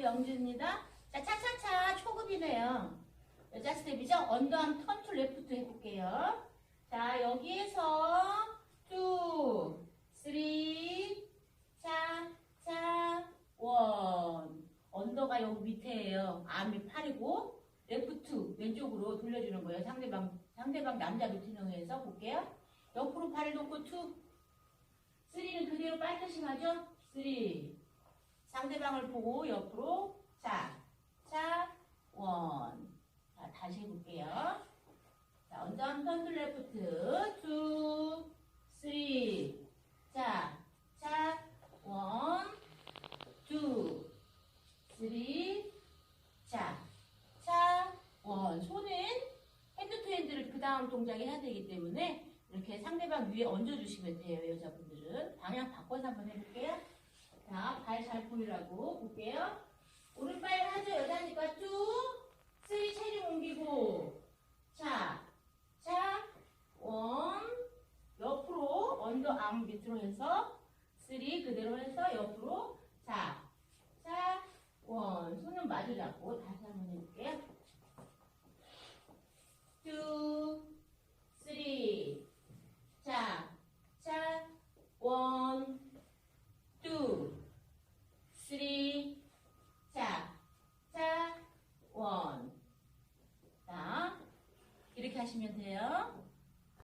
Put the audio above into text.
유영주입니다. 자, 차차차 초급이네요. 여자 스텝이죠? 언더암 턴 투 레프트 해볼게요. 자, 여기에서 투, 쓰리, 차, 차, 원. 언더가 여기 밑에예요. 암이 팔이고 레프트 왼쪽으로 돌려주는 거예요. 상대방 상대방 남자 루틴형에서 볼게요. 옆으로 팔을 놓고 투, 쓰리는 그대로 빨듯이 가죠. 쓰리. 상대방을 보고 옆으로 자, 자, 원. 자, 다시 해볼게요. 자, 언더 턴들 레프트 투, 쓰리. 자, 자, 원, 투, 쓰리. 자, 자, 원. 손은 핸드 투 핸드를 그 다음 동작에 해야 되기 때문에 이렇게 상대방 위에 얹어주시면 돼요, 여자분들은. 방향 바꿔서 한번 해볼게요. 보이라고 볼게요. 오른발 하죠, 여자니까 쭉, 쓰리 체중 옮기고, 자, 자, 원, 옆으로, 언더 암 밑으로 해서, 쓰리 그대로 해서 옆으로, 자, 자, 원, 손은 마주 잡고, 다시 한번 해볼게요. 투, 쓰리, 자, 자, 원, 투, 쓰리, 자, 자, 원. 자, 이렇게 하시면 돼요.